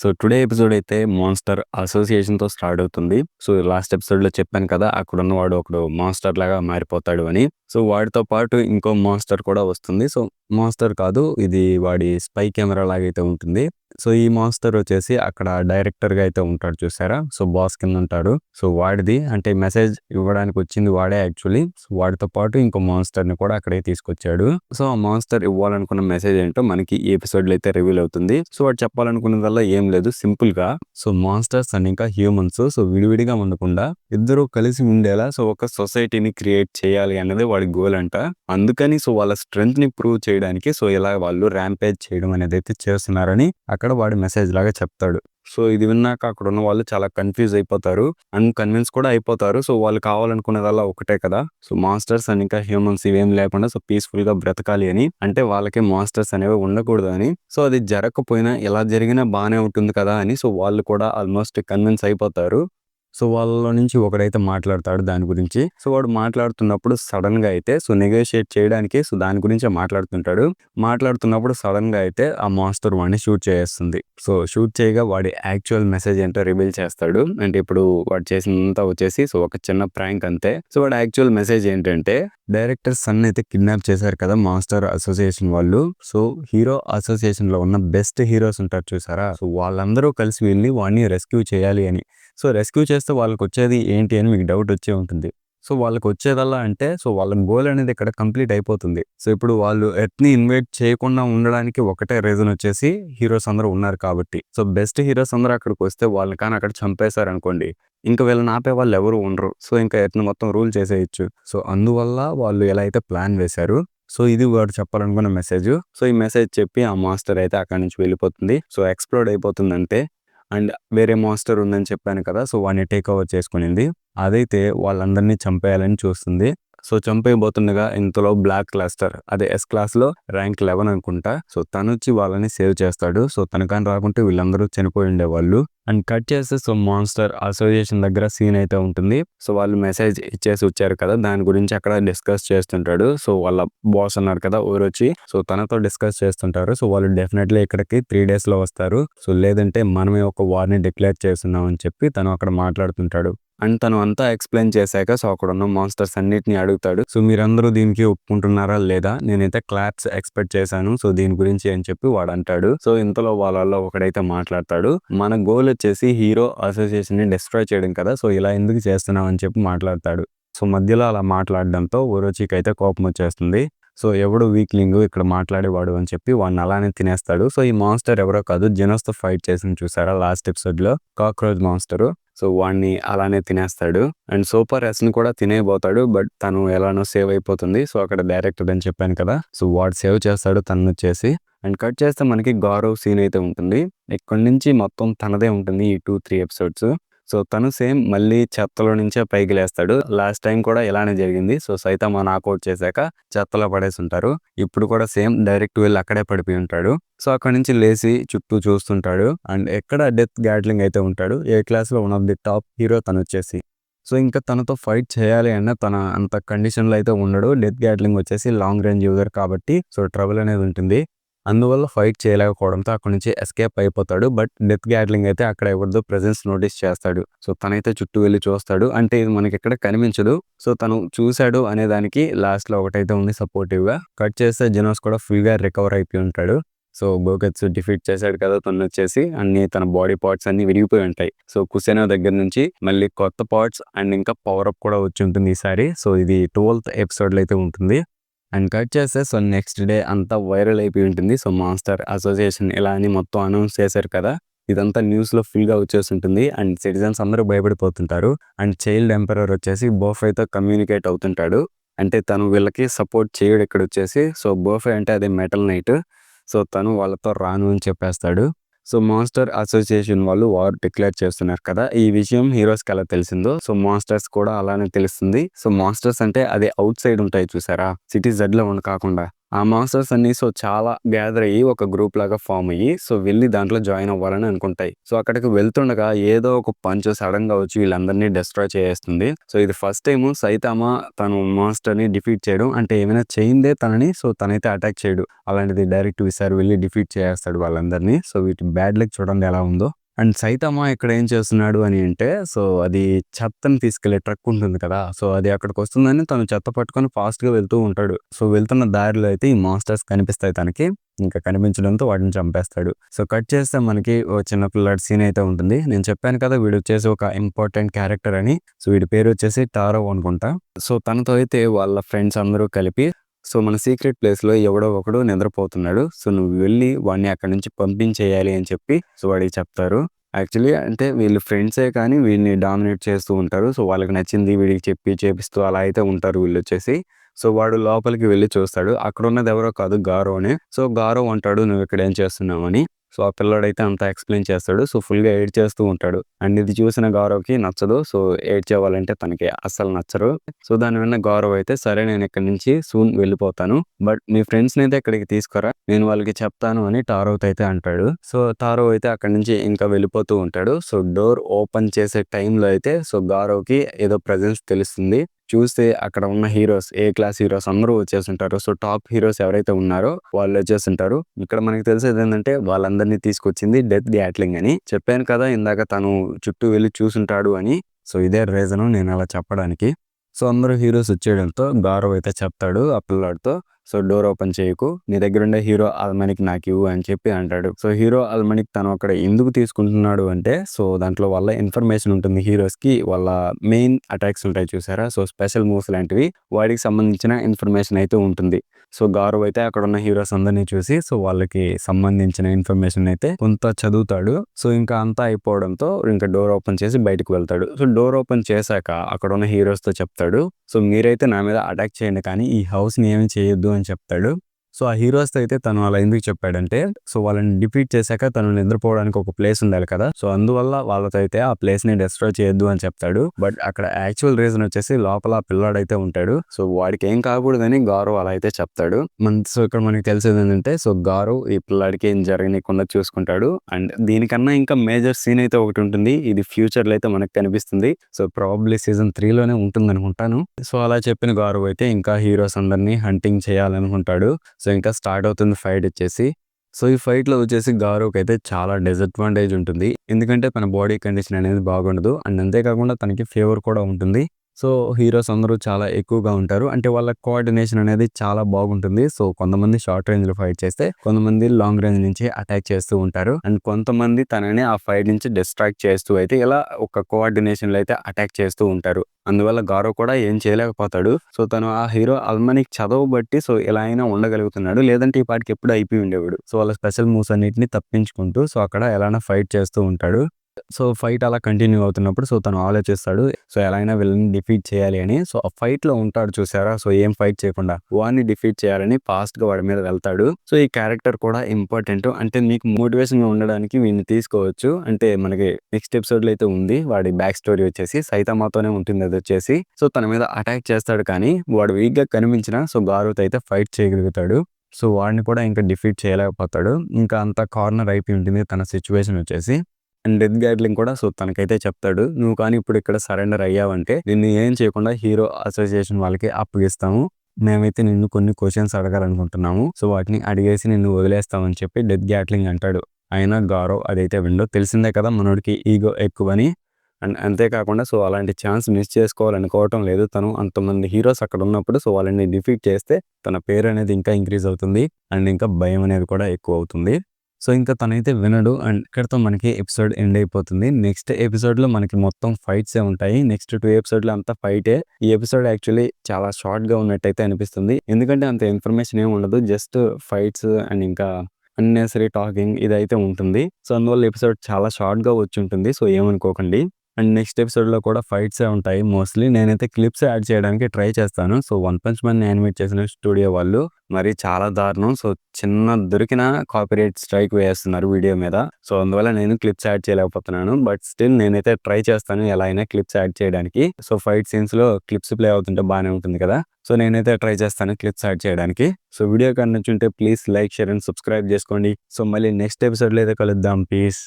So today episode అయితే monster అసోసియేషన్తో start అవుతుంది. సో లాస్ట్ ఎపిసోడ్లో చెప్పాను కదా అక్కడ ఉన్నవాడు ఒకడు మాన్స్టర్ లాగా మారిపోతాడు అని. సో వాడితో పాటు ఇంకో మాన్స్టర్ కూడా వస్తుంది. సో మాన్స్టర్ కాదు ఇది వాడి స్పై కెమెరా లాగైతే ఉంటుంది. సో ఈ మాన్స్టర్ వచ్చేసి అక్కడ డైరెక్టర్గా అయితే ఉంటాడు చూసారా? సో బాస్ కింద ఉంటాడు సో వాడిది అంటే మెసేజ్ ఇవ్వడానికి వచ్చింది వాడే యాక్చువల్లీ. సో వాడితో పాటు ఇంకో మాన్స్టర్ని కూడా అక్కడే తీసుకొచ్చాడు. సో ఆ మాన్స్టర్ ఇవ్వాలనుకున్న మెసేజ్ ఏంటో మనకి ఈ ఎపిసోడ్లో అయితే రివీల్ అవుతుంది. సో వాడు చెప్పాలనుకున్నదల్లా ఏం లేదు. సింపుల్గా సో మాన్స్టర్స్ అండ్ ఇంకా హ్యూమన్స్. సో విడివిడిగా ఉండకుండా ఇద్దరు కలిసి ఉండేలా సో ఒక సొసైటీని క్రియేట్ చేయాలి అనేది వాడి గోల్ అంట. అందుకని సో వాళ్ళ స్ట్రెంగ్త్ని ప్రూవ్ చేయడానికి సో ఇలా వాళ్ళు ర్యాంపేజ్ చేయడం అనేది అయితే చేస్తున్నారని అక్కడ వాడి మెసేజ్ లాగా చెప్తాడు. సో ఇది విన్నాక అక్కడ ఉన్న వాళ్ళు చాలా కన్ఫ్యూజ్ అయిపోతారు. అండ్ కన్విన్స్ కూడా అయిపోతారు. సో వాళ్ళు కావాలనుకునేదల్లా ఒకటే కదా. సో మాస్టర్స్ అండ్ ఇంకా హ్యూమన్స్ ఇవేం లేకుండా సో పీస్ఫుల్గా బ్రతకాలి అని. అంటే వాళ్ళకి మాస్టర్స్ అనేవి ఉండకూడదు అని. సో అది జరగకపోయినా ఎలా జరిగినా బాగానే ఉంటుంది కదా అని. సో వాళ్ళు కూడా ఆల్మోస్ట్ కన్విన్స్ అయిపోతారు. సో వాళ్ళలో నుంచి ఒకడైతే మాట్లాడతాడు దాని గురించి. సో వాడు మాట్లాడుతున్నప్పుడు సడన్గా అయితే సో నెగోషియేట్ చేయడానికి సో దాని గురించే మాట్లాడుతుంటాడు. మాట్లాడుతున్నప్పుడు సడన్గా అయితే ఆ మాస్టర్ వాడిని షూట్ చేస్తుంది సో షూట్ చేయగా వాడి యాక్చువల్ మెసేజ్ ఏంటో రివీల్ చేస్తాడు. అంటే ఇప్పుడు వాడు చేసినంత వచ్చేసి సో ఒక చిన్న ప్రాంక్ అంతే. సో వాడి యాక్చువల్ మెసేజ్ ఏంటంటే డైరెక్టర్ సన్ అయితే కిడ్నాప్ చేశారు కదా మాస్టర్ అసోసియేషన్ వాళ్ళు. సో హీరో అసోసియేషన్లో ఉన్న బెస్ట్ హీరోస్ ఉంటారు చూసారా? సో వాళ్ళందరూ కలిసి వెళ్ళి వాడిని రెస్క్యూ చేయాలి అని. సో రెస్క్యూ చేస్తే వాళ్ళకి వచ్చేది ఏంటి అని మీకు డౌట్ వచ్చే ఉంటుంది. సో వాళ్ళకి వచ్చేదల్లా అంటే సో వాళ్ళ గోల్ అనేది ఇక్కడ కంప్లీట్ అయిపోతుంది. సో ఇప్పుడు వాళ్ళు ఎత్ని ఇన్వైట్ చేయకుండా ఉండడానికి ఒకటే రీజన్ వచ్చేసి హీరోస్ అందరూ ఉన్నారు కాబట్టి. సో బెస్ట్ హీరోస్ అందరూ అక్కడికి వస్తే వాళ్ళని కానీ అక్కడ చంపేశారు అనుకోండి ఇంకా వీళ్ళని ఆపే వాళ్ళు ఎవరు ఉండరు. సో ఇంకా ఎత్ని మొత్తం రూల్ చేసేయచ్చు. సో అందువల్ల వాళ్ళు ఎలా అయితే ప్లాన్ వేశారు. సో ఇది వాడు చెప్పాలనుకున్న మెసేజ్. సో ఈ మెసేజ్ చెప్పి ఆ మాస్టర్ అయితే అక్కడి నుంచి వెళ్ళిపోతుంది. సో ఎక్స్ప్లోర్ అయిపోతుంది అంతే అండ్ వేరే మాస్టర్ ఉందని చెప్పాను కదా సో వాడిని టేక్ ఓవర్ చేసుకునింది. అదైతే వాళ్ళందరినీ చంపేయాలని చూస్తుంది. సో చంపేయబోతుండగా ఇంతలో బ్లాక్ క్లాస్టర్ అదే ఎస్ క్లాస్లో ర్యాంక్ లెవెన్ అనుకుంటా. సో తను వచ్చి వాళ్ళని సేవ్ చేస్తాడు. సో తనకని రాకుంటే వీళ్ళందరూ చనిపోయి ఉండేవాళ్ళు. అండ్ కట్ చేస్తే సో మాన్స్టర్ అసోసియేషన్ దగ్గర సీన్ అయితే ఉంటుంది. సో వాళ్ళు మెసేజ్ ఇచ్చేసి వచ్చారు కదా దాని గురించి అక్కడ డిస్కస్ చేస్తుంటాడు. సో వాళ్ళ బాస్ అన్నారు కదా ఊరొచ్చి. సో తనతో డిస్కస్ చేస్తుంటారు. సో వాళ్ళు డెఫినెట్లీ ఇక్కడికి త్రీ డేస్లో వస్తారు. సో లేదంటే మనమే ఒక వార్ని డిక్లేర్ చేస్తున్నాం అని చెప్పి తను అక్కడ మాట్లాడుతుంటాడు. అండ్ తను అంతా ఎక్స్ప్లెయిన్ చేశాక సో అక్కడ ఉన్న మాన్స్టర్స్ అన్నిటిని అడుగుతాడు. సో మీరందరూ దీనికి ఒప్పుకుంటున్నారా లేదా? నేనైతే క్లాప్స్ ఎక్స్పెక్ట్ చేశాను. సో దీని గురించి అని చెప్పి వాడు అంటాడు. సో ఇంతలో వాళ్ళలో ఒకడైతే మాట్లాడతాడు. మన గోల్ వచ్చేసి హీరో అసోసియేషన్ని డిస్ట్రాయ్ చేయడం కదా? సో ఇలా ఎందుకు చేస్తున్నావు అని చెప్పి మాట్లాడతాడు. సో మధ్యలో అలా మాట్లాడడంతో ఓరోచికి అయితే కోపం వచ్చేస్తుంది. సో ఎవడు వీక్లింగ్ ఇక్కడ మాట్లాడేవాడు అని చెప్పి వాడిని అలానే తినేస్తాడు. సో ఈ మాన్స్టర్ ఎవరో కాదు జెనోస్తో ఫైట్ చేసి చూసారా లాస్ట్ ఎపిసోడ్లో కాక్రోచ్ మాన్స్టర్. సో వాడిని అలానే తినేస్తాడు. అండ్ సూపర్ ఎస్ని కూడా తినేయబోతాడు బట్ తను ఎలానో సేవ్ అయిపోతుంది. సో అక్కడ డైరెక్టర్ అని చెప్పాను కదా. సో వాడు సేవ్ చేస్తాడు తను వచ్చేసి అండ్ కట్ చేస్తే మనకి గౌరవ్ సీన్ అయితే ఉంటుంది. ఇక్కడి నుంచి మొత్తం తనదే ఉంటుంది ఈ టూ త్రీ ఎపిసోడ్స్. సో తను సేమ్ మళ్ళీ చెత్తలో నుంచే పైకి లేస్తాడు. లాస్ట్ టైం కూడా ఇలానే జరిగింది. సో సైతమా నాకౌట్ చేశాక చెత్తలో పడేసి ఉంటారు. ఇప్పుడు కూడా సేమ్ డైరెక్ట్ వెళ్ళి అక్కడే పడిపోయి ఉంటాడు. సో అక్కడ నుంచి లేచి చుట్టూ చూస్తుంటాడు. అండ్ ఎక్కడ డెత్ గ్యాట్లింగ్ అయితే ఉంటాడు. ఏ క్లాస్లో one of the top hero తను వచ్చేసి. సో ఇంకా తనతో ఫైట్ చేయాలి అన్న తన అంత కండిషన్లో అయితే ఉండడు. డెత్ గ్యాట్లింగ్ వచ్చేసి లాంగ్ రేంజ్ యూజర్ కాబట్టి. సో ట్రబుల్ అనేది ఉంటుంది. అందువల్ల ఫైట్ చేయలేకపోవడంతో అక్కడ నుంచి ఎస్కేప్ అయిపోతాడు. బట్ డెత్ గ్యాడ్లింగ్ అయితే అక్కడ ఎవరిదో ప్రెజెన్స్ నోటీస్ చేస్తాడు. సో తనైతే చుట్టూ వెళ్ళి చూస్తాడు. అంటే ఇది మనకి ఎక్కడ కనిపించదు. సో తను చూశాడు అనే దానికి లాస్ట్లో ఒకటైతే ఉంది సపోర్టివ్గా కట్ చేస్తే జెనోస్ కూడా ఫుల్గా రికవర్ అయిపోయి ఉంటాడు. సో బోకెట్స్ డిఫీట్ చేశాడు కదా తను వచ్చేసి. అన్ని తన బాడీ పార్ట్స్ అన్ని విరిగిపోయి ఉంటాయి. సో కుసేనో దగ్గర నుంచి మళ్ళీ కొత్త పార్ట్స్ అండ్ ఇంకా పవర్ అప్ కూడా వచ్చి ఉంటుంది ఈసారి. సో ఇది ట్వెల్త్ ఎపిసోడ్లో అయితే ఉంటుంది. అండ్ కట్ చేస్తే సో నెక్స్ట్ డే అంతా వైరల్ అయిపోయి ఉంటుంది. సో మాస్టర్ అసోసియేషన్ ఇలా అని మొత్తం అనౌన్స్ చేశారు కదా ఇదంతా న్యూస్లో ఫుల్గా వచ్చేసి ఉంటుంది అండ్ సిటిజన్స్ అందరూ భయపడిపోతుంటారు. అండ్ చైల్డ్ ఎంపరర్ వచ్చేసి బోఫైతో కమ్యూనికేట్ అవుతుంటాడు. అంటే తను వీళ్ళకి సపోర్ట్ చేయడు ఇక్కడ వచ్చేసి సో బోఫై అంటే అదే మెటల్ నైట్ సో తను వాళ్ళతో రాను అని చెప్పేస్తాడు. సో మాన్స్టర్ అసోసియేషన్ వాళ్ళు వార్ డిక్లేర్ చేస్తున్నారు కదా ఈ విషయం హీరోస్కి ఎలా తెలిసిందో? సో మాన్స్టర్స్ కూడా అలానే తెలుస్తుంది. సో మాన్స్టర్స్ అంటే అది అవుట్ సైడ్ ఉంటాయి చూసారా? సిటీ జెడ్లో ఉండి కాకుండా. ఆ మాస్టర్స్ అన్ని సో చాలా గ్యాదర్ అయ్యి ఒక గ్రూప్ లాగా ఫామ్ అయ్యి సో వెళ్ళి దాంట్లో జాయిన్ అవ్వాలని అనుకుంటాయి. సో అక్కడికి వెళ్తుండగా ఏదో ఒక పంచ్ సడన్గా వచ్చి వీళ్ళందరినీ డిస్ట్రాయ్ చేస్తుంది సో ఇది ఫస్ట్ టైం సైతామ తను మాస్టర్ని డిఫీట్ చేయడం. అంటే ఏమైనా చేయిందే తనని సో తనైతే అటాక్ చేయడు. అలాంటిది డైరెక్ట్ ఈసారి వెళ్ళి డిఫీట్ చేస్తాడు వాళ్ళందరినీ. సో వీటి బ్యాడ్ లక్ చూడండి ఎలా ఉందో. అండ్ సైతమ్మ ఇక్కడ ఏం చేస్తున్నాడు అని అంటే సో అది చెత్తని తీసుకెళ్ళే ట్రక్ ఉంటుంది కదా సో అది అక్కడికి వస్తుందని తను చెత్త పట్టుకొని ఫాస్ట్గా వెళ్తూ ఉంటాడు. సో వెళ్తున్న దారిలో అయితే ఈ మాస్టర్స్ కనిపిస్తాయి తనకి ఇంకా కనిపించడంతో వాటిని చంపేస్తాడు. సో కట్ చేస్తే మనకి ఓ చిన్న పిల్లడి సీన్ అయితే ఉంటుంది. నేను చెప్పాను కదా వీడు వచ్చేసి ఒక ఇంపార్టెంట్ క్యారెక్టర్ అని. సో వీడి పేరు వచ్చేసి టారో అనుకుంటా. సో తనతో అయితే వాళ్ళ ఫ్రెండ్స్ అందరూ కలిపి సో మన సీక్రెట్ ప్లేస్లో ఎవడో ఒకడు నిద్రపోతున్నాడు. సో నువ్వు వెళ్ళి వాడిని అక్కడి నుంచి పంపించేయాలి అని చెప్పి సో వాడికి చెప్తారు. యాక్చువల్లీ అంటే వీళ్ళు ఫ్రెండ్సే కానీ వీడిని డామినేట్ చేస్తూ ఉంటారు. సో వాళ్ళకి నచ్చింది వీడికి చెప్పి చేపిస్తూ అలా అయితే ఉంటారు వీళ్ళు వచ్చేసి. సో వాడు లోపలికి వెళ్ళి చూస్తాడు. అక్కడ ఉన్నది ఎవరో కాదు గారోనే. సో గారో అంటాడు నువ్వు ఇక్కడ ఏం చేస్తున్నావు? అని. సో ఆ పిల్లడైతే అంతా ఎక్స్ప్లెయిన్ చేస్తాడు. సో ఫుల్గా ఏడ్ చేస్తూ ఉంటాడు. అండ్ ఇది చూసిన గౌరవ్కి నచ్చదు. సో ఏడ్ చేయాలంటే తనకి అస్సలు నచ్చరు. సో దాని విన్న గౌరవ్ అయితే సరే నేను ఇక్కడ నుంచి సూన్ వెళ్ళిపోతాను. బట్ మీ ఫ్రెండ్స్ని అయితే ఇక్కడికి తీసుకురా. నేను వాళ్ళకి చెప్తాను అని టారోత్ అయితే అంటాడు. సో టారో అయితే అక్కడ నుంచి ఇంకా వెళ్ళిపోతూ ఉంటాడు. సో డోర్ ఓపెన్ చేసే టైంలో అయితే సో గౌరవ్కి ఏదో ప్రజెన్స్ తెలుస్తుంది. చూస్తే అక్కడ ఉన్న హీరోస్ ఏ క్లాస్ హీరోస్ అందరూ వచ్చేసింటారు సో టాప్ హీరోస్ ఎవరైతే ఉన్నారో వాళ్ళు వచ్చేసింటారు ఇక్కడ మనకి తెలిసేది ఏంటంటే వాళ్ళందరినీ తీసుకొచ్చింది డెత్ గ్యాట్లింగ్ అని. చెప్పాను కదా ఇందాక తను చుట్టూ వెళ్ళి చూసుంటాడు అని. సో ఇదే రీజన్ నేను అలా చెప్పడానికి. సో అందరూ హీరోస్ వచ్చేయడంతో గౌరవ్ అయితే చెప్తాడు ఆ పిల్లాడితో. సో డోర్ ఓపెన్ చేయకు. నీ దగ్గర ఉండే హీరో అల్మనిక్ నాకు ఇవ్వు అని చెప్పి అంటాడు. సో హీరో అల్మనిక్ తను అక్కడ ఎందుకు తీసుకుంటున్నాడు అంటే సో దాంట్లో వాళ్ళ ఇన్ఫర్మేషన్ ఉంటుంది హీరోస్కి వాళ్ళ మెయిన్ అటాక్స్ ఉంటాయి చూసారా? సో స్పెషల్ మూవ్స్ లాంటివి. వాడికి సంబంధించిన ఇన్ఫర్మేషన్ అయితే ఉంటుంది. సో గారు అయితే అక్కడ ఉన్న హీరోస్ అందరినీ చూసి సో వాళ్ళకి సంబంధించిన ఇన్ఫర్మేషన్ అయితే కొంత చదువుతాడు. సో ఇంకా అంతా అయిపోవడంతో ఇంకా డోర్ ఓపెన్ చేసి బయటకు వెళ్తాడు. సో డోర్ ఓపెన్ చేశాక అక్కడ ఉన్న హీరోస్తో చెప్తాడు. సో మీరైతే నా మీద అటాక్ చేయండి కానీ ఈ హౌస్ని ఏమి చేయొద్దు అని చెప్తాడు. సో ఆ హీరోస్ అయితే తను అలా ఎందుకు చెప్పాడంటే సో వాళ్ళని డిఫీట్ చేశాక తను నిద్రపోవడానికి ఒక ప్లేస్ ఉండాలి కదా. సో అందువల్ల వాళ్ళతో అయితే ఆ ప్లేస్ని డిస్ట్రాయ్ చేయొద్దు అని చెప్తాడు. బట్ అక్కడ యాక్చువల్ రీజన్ వచ్చేసి లోపల ఆ పిల్లాడైతే ఉంటాడు. సో వాడికి ఏం కాకూడదని గారు అలా అయితే చెప్తాడు. మన సో ఇక్కడ మనకి తెలిసేది ఏంటంటే సో గారు ఈ పిల్లాడికి ఏం జరగనీయకుండా చూసుకుంటాడు. అండ్ దీనికన్నా ఇంకా మేజర్ సీన్ అయితే ఒకటి ఉంటుంది. ఇది ఫ్యూచర్లో అయితే మనకు కనిపిస్తుంది. సో ప్రాబ్లీ సీజన్ త్రీ లోనే ఉంటుంది అనుకుంటాను సో అలా చెప్పిన గారు అయితే ఇంకా హీరోస్ అందరినీ హంటింగ్ చేయాలనుకుంటాడు. సో ఇంకా స్టార్ట్ అవుతుంది ఫైట్ వచ్చేసి. సో ఈ ఫైట్లో వచ్చేసి గారోకి అయితే చాలా డిసడ్వాంటేజ్ ఉంటుంది. ఎందుకంటే తన బాడీ కండిషన్ అనేది బాగుండదు. అండ్ అంతేకాకుండా తనకి ఫేవర్ కూడా ఉంటుంది. సో హీరోస్ అందరూ చాలా ఎక్కువగా ఉంటారు. అంటే వాళ్ళ కోఆర్డినేషన్ అనేది చాలా బాగుంటుంది. సో కొంతమంది షార్ట్ రేంజ్లో ఫైట్ చేస్తే కొంతమంది లాంగ్ రేంజ్ నుంచి అటాక్ చేస్తూ ఉంటారు. అండ్ కొంతమంది తనని ఆ ఫైట్ నుంచి డిస్ట్రాక్ట్ చేస్తూ అయితే ఇలా ఒక కోఆర్డినేషన్లో అయితే అటాక్ చేస్తూ ఉంటారు. అందువల్ల గారో కూడా ఏం చేయలేకపోతాడు. సో తను ఆ హీరో అల్మనిక్ చదవ బట్టి సో ఎలా అయినా ఉండగలుగుతున్నాడు. లేదంటే ఈ పాటికి ఎప్పుడు అయిపోయి ఉండేవాడు. సో వాళ్ళ స్పెషల్ మూవ్స్ అన్నిటిని తప్పించుకుంటూ సో అక్కడ ఎలానో ఫైట్ చేస్తూ ఉంటాడు. సో ఫైట్ అలా కంటిన్యూ అవుతున్నప్పుడు సో తను ఆలోచిస్తాడు. సో ఎలా అయినా వీళ్ళని డిఫీట్ చేయాలి అని. సో ఆ ఫైట్లో ఉంటాడు చూసారా? సో ఏం ఫైట్ చేయకుండా. వాడిని డిఫీట్ చేయాలని ఫాస్ట్గా వాడి మీద వెళ్తాడు. సో ఈ క్యారెక్టర్ కూడా ఇంపార్టెంట్. అంటే మీకు మోటివేషన్గా ఉండడానికి వీడిని తీసుకోవచ్చు. అంటే మనకి నెక్స్ట్ ఎపిసోడ్లో అయితే ఉంది. వాడి బ్యాక్ స్టోరీ వచ్చేసి సైతమాతోనే ఉంటుంది అది వచ్చేసి. సో తన మీద అటాక్ చేస్తాడు కానీ వాడు వీక్గా కనిపించిన సో గారుతో అయితే ఫైట్ చేయగలుగుతాడు. సో వాడిని కూడా ఇంకా డిఫీట్ చేయలేకపోతాడు. ఇంకా అంత కార్నర్ అయిపోయి ఉంటుంది తన సిచ్యువేషన్ వచ్చేసి. అండ్ డెత్ గైడ్లింగ్ కూడా సో తనకైతే చెప్తాడు. నువ్వు కానీ ఇప్పుడు ఇక్కడ సరెండర్ అయ్యావంటే నిన్ను ఏం చేయకుండా హీరో అసోసియేషన్ వాళ్ళకి అప్పగిస్తాము. మేమైతే నిన్ను కొన్ని క్వశ్చన్స్ అడగాలనుకుంటున్నాము. సో వాటిని అడిగేసి నిన్ను వదిలేస్తామని చెప్పి డెత్ గ్యాట్లింగ్ అంటాడు. అయినా గారవ్ అదైతే విండో తెలిసిందే కదా మనోడికి ఈగో ఎక్కువని. అండ్ అంతేకాకుండా సో అలాంటి ఛాన్స్ మిస్ చేసుకోవాలనుకోవటం లేదు. తను అంతమంది హీరోస్ అక్కడ ఉన్నప్పుడు సో వాళ్ళని డిఫీట్ చేస్తే తన పేరు అనేది ఇంకా ఇంక్రీజ్ అవుతుంది. అండ్ ఇంకా భయం అనేది కూడా ఎక్కువ అవుతుంది. సో ఇంకా తనైతే వినడు. అండ్ ఇక్కడతో మనకి ఎపిసోడ్ ఎండ్ అయిపోతుంది. నెక్స్ట్ ఎపిసోడ్లో మనకి మొత్తం ఫైట్స్ ఏ ఉంటాయి. నెక్స్ట్ టూ ఎపిసోడ్లో అంతా ఫైటే. ఈ ఎపిసోడ్ యాక్చువల్లీ చాలా షార్ట్గా ఉన్నట్టయితే అనిపిస్తుంది. ఎందుకంటే అంత ఇన్ఫర్మేషన్ ఏమి ఉండదు. జస్ట్ ఫైట్స్ అండ్ ఇంకా అన్నెసరీ టాకింగ్ ఇదైతే ఉంటుంది. సో అందువల్ల ఎపిసోడ్ చాలా షార్ట్గా వచ్చి ఉంటుంది. సో ఏమనుకోకండి. అండ్ నెక్స్ట్ ఎపిసోడ్లో కూడా ఫైట్స్ ఉంటాయి మోస్ట్లీ. నేనైతే క్లిప్స్ యాడ్ చేయడానికి ట్రై చేస్తాను. So one punch man animate చేసిన స్టూడియో వాళ్ళు మరి చాలా దారుణం. సో చిన్న దొరికిన కాపీరేట్ స్ట్రైక్ వేస్తున్నారు వీడియో మీద. సో అందువల్ల నేను క్లిప్స్ యాడ్ చేయలేకపోతున్నాను. బట్ స్టిల్ నేనైతే ట్రై చేస్తాను ఎలా అయినా క్లిప్స్ యాడ్ చేయడానికి. సో ఫైట్ సీన్స్లో క్లిప్స్ ప్లే అవుతుంటే బాగానే ఉంటుంది కదా. సో నేనైతే ట్రై చేస్తాను క్లిప్స్ యాడ్ చేయడానికి. సో వీడియో కానీ నచ్చుంటే please like share and subscribe చేసుకోండి. సో మళ్ళీ నెక్స్ట్ ఎపిసోడ్లో అయితే కలుద్దాం. ప్లీజ్